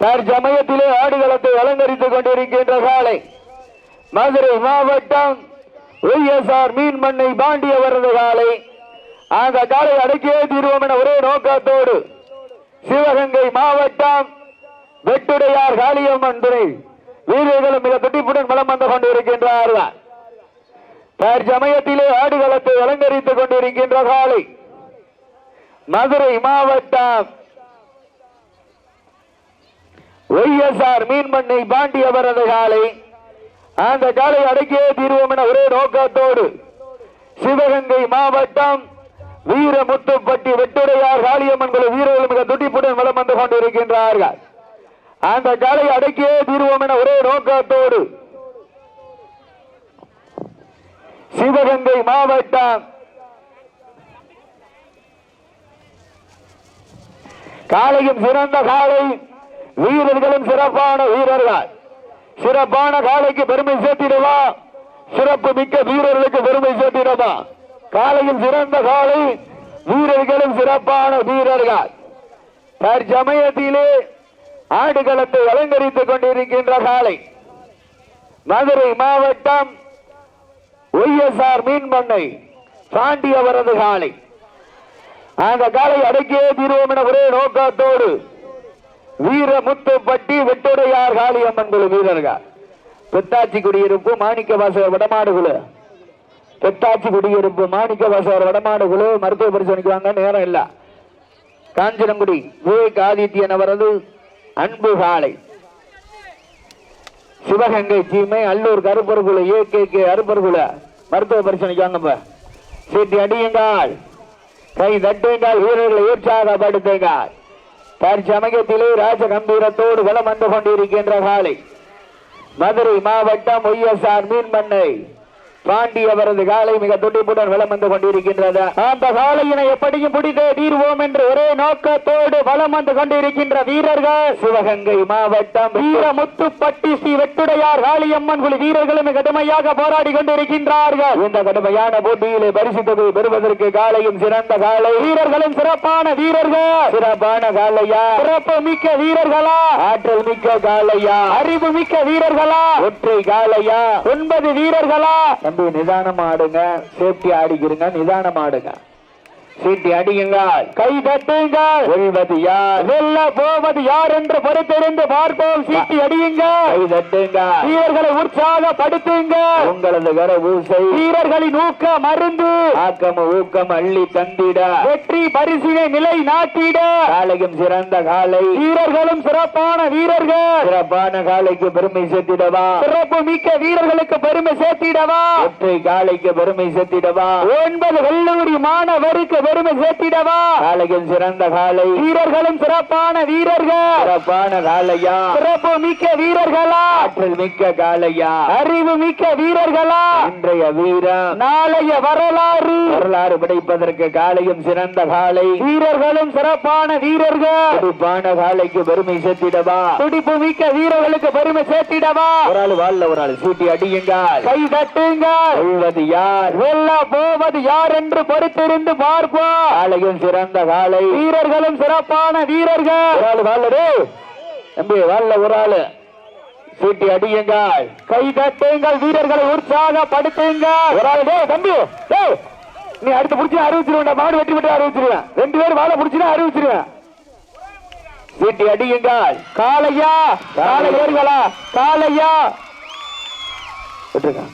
தற்சமயத்திலே ஆடுகளத்தை அலங்கரித்துக் கொண்டிருக்கின்ற காலை மதுரை மாவட்டம் ஒய்எஸ்ஆர் மீன் மண்ணை பாண்டியவரது காலை அந்த காலை அடக்கியே தீர்வோம் என ஒரே நோக்கத்தோடு சிவகங்கை மாவட்டம் வெட்டுடையார் காளியம்மன் துணை வீரர்களும் மிக துடிப்புடன் மலம் வந்து கொண்டிருக்கின்றார்கள். தற்சமயத்திலே ஆடுகளத்தை அலங்கரித்துக் கொண்டிருக்கின்ற காலை மதுரை மாவட்டம் ஒய்எஸ்ஆர் மீன்மண்ணை பாண்டியவரது காலை. அந்த காலை அடக்கியே தீர்வோம் என ஒரே நோக்கத்தோடு சிவகங்கை மாவட்டம் வீரமுத்துப்பட்டி வெட்டுரையார் காளியம்மன் குழு வீரர்கள் மிக துடிப்புடன் வளம் வந்து கொண்டிருக்கின்றார்கள். அந்த காலை அடக்கியே தீர்வோம் என ஒரே நோக்கத்தோடு சிவகங்கை மாவட்டம் காலையும் சிறந்த காலை வீரர்களும் சிறப்பான வீரர்கள். சிறப்பான காலைக்கு பெருமை சேர்த்திடுவா? சிறப்பு மிக்க வீரர்களுக்கு பெருமை சேர்த்திடுவா? காலையில் சிறந்த காலை வீரர்களும் சிறப்பான வீரர்கள். தற்சமயத்திலே ஆடுகளத்தை அலங்கரித்துக் கொண்டிருக்கின்ற காலை மதுரை மாவட்டம் ஒய்எஸ்ஆர் மீன் பண்ணை பாண்டியவரது காலை அந்த காலை அடக்கியே தீர்வோம் என ஒரே நோக்கத்தோடு வீரமுத்துப்பட்டி வெட்டுடையார் காளியம்மன் குழு வீரர்கள். பெத்தாச்சி குடியிருப்பு மாணிக்க வாசகர் வடமாடு குழு. பெத்தாச்சி குடியிருப்பு மாணிக்க வாசகர் வடமாடு குழு மருத்துவ பரிசோதனைக்கு வாங்க நேரம் இல்ல. காஞ்சனங்குடி விவேக் ஆதித்யன் அவரது அன்பு காலை. சிவகங்கை சீமை அல்லூர் கருப்பர் குழு ஏ கே கே அருப்பர் குழு. மருத்துவ பரிசோதனைக்கு வாங்கப்ப சீட்டி அடியுங்கள். கை தட்டுங்கள் வீரர்களை உற்சாகப்படுத்துங்கள். தற்சமயத்திலே ராஜ கம்பீரத்தோடு வலம் வந்து கொண்டிருக்கின்ற காலை மதுரை மாவட்டம் ஒய்எஸ்ஆர் மீன்மண்ணை. பாண்டி அவரது காலை மிக துடிப்புடன் வலம் வந்து கொண்டிருக்கின்றது. அந்த காலையினை எப்படியும் பிடித்தே தீர்வோம் என்று ஒரே நோக்கத்தோடு வலம் வந்து கொண்டிருக்கின்ற வீரர்கள். சிவகங்கை மாவட்டம் வீரமுத்துப்பட்டி ஸ்ரீ வெட்டுடையார் காளியம்மன் குழு வீரர்களும் கடுமையாக போராடி கொண்டிருக்கின்றார்கள். இந்த கடுமையான போட்டியிலே பரிசு தொகை பெறுவதற்கு காலையும் சிறந்த காலை. வீரர்களும் சிறப்பான வீரர்கள். சிறப்பான காலையா? சிறப்பு மிக்க வீரர்களா? ஆற்றல் மிக்க காலையா? அறிவு மிக்க வீரர்களா? ஒற்றை காலையா? ஒன்பது வீரர்களா? தம்பி நிதானம் ஆடுங்க சேஃப்டி ஆடிக்கிறங்க நிதானம் ஆடுங்க சீட்டி அடியுங்கள். கை தட்டுங்கள். வெல்வது யார்? வெல்ல போவது யார் என்று பொறுத்திருந்து பார்ப்போம். சீட்டி அடியுங்கள். கை தட்டுங்கள். வீரர்களை உற்சாகப்படுத்துங்க உங்களது கர ஊசை வீரர்களின் ஊக்க மருந்து ஆக்கம் ஊக்கம் அள்ளி தந்திட. வெற்றி பரிசினை நிலை நாட்டிட காலையும் சிறந்த காலை. வீரர்களும் சிறப்பான வீரர்கள். சிறப்பான காலைக்கு பெருமை சேர்த்திடவா? சிறப்பு மிக்க வீரர்களுக்கு பெருமை சேர்த்திடவா? ஒற்றை காலைக்கு பெருமை சேர்த்திடவா? ஒன்பது கல்லூரி மாணவருக்கு பெருமை சேர்த்திடவா? காலையும் சிறந்த காலை வீரர்களும் சிறப்பான வீரர்கள். சிறப்பான காலையா சிறப்பு மிக்க வீரர்களா? ஆற்றல் மிக்க காலையா அறிவு மிக்க வீரர்களா? இன்றைய வீரம். நாளைய வரலாறு. வரலாறு படைப்பதற்கு காலையும் சிறந்த காலை வீரர்களும் சிறப்பான வீரர்கள். துடிப்பான காலைக்கு பெருமை சேர்த்திடவா? துடிப்பு மிக்க வீரர்களுக்கு பெருமை சேர்த்திடவா? ஒரு ஆள் வாழ்ல ஒரு ஆள் சூட்டி அடியுங்கள். கை தட்டுங்கள். யார்? வெல்ல போவது யார் என்று பொறுத்திருந்து பார்ப்போம். காலையும் சிறந்த காலை வீரர்களும் சிறப்பான வீரர்கள். ஒரு ஆள் வாழ்ல தம்பி வாழ்ல ஒரு ஆளு. சீட்டி அடியுங்கள். கை தட்டுங்கள் வீரர்களை உற்சாகப்படுத்துங்கள். ஒரு ஆள் டேய் தம்பி டேய். நீ அடுத்து புடிச்சு அறிவிச்சிருவேன் மாடு வெட்டி விட்டு அறிவிச்சிருவேன். ரெண்டு பேரும் வாழை புடிச்சுனா அறிவிச்சிருவேன். சீட்டி அடியுங்கள். காளையா காலை வீரர்களா காளையா. விட்டுருங்க.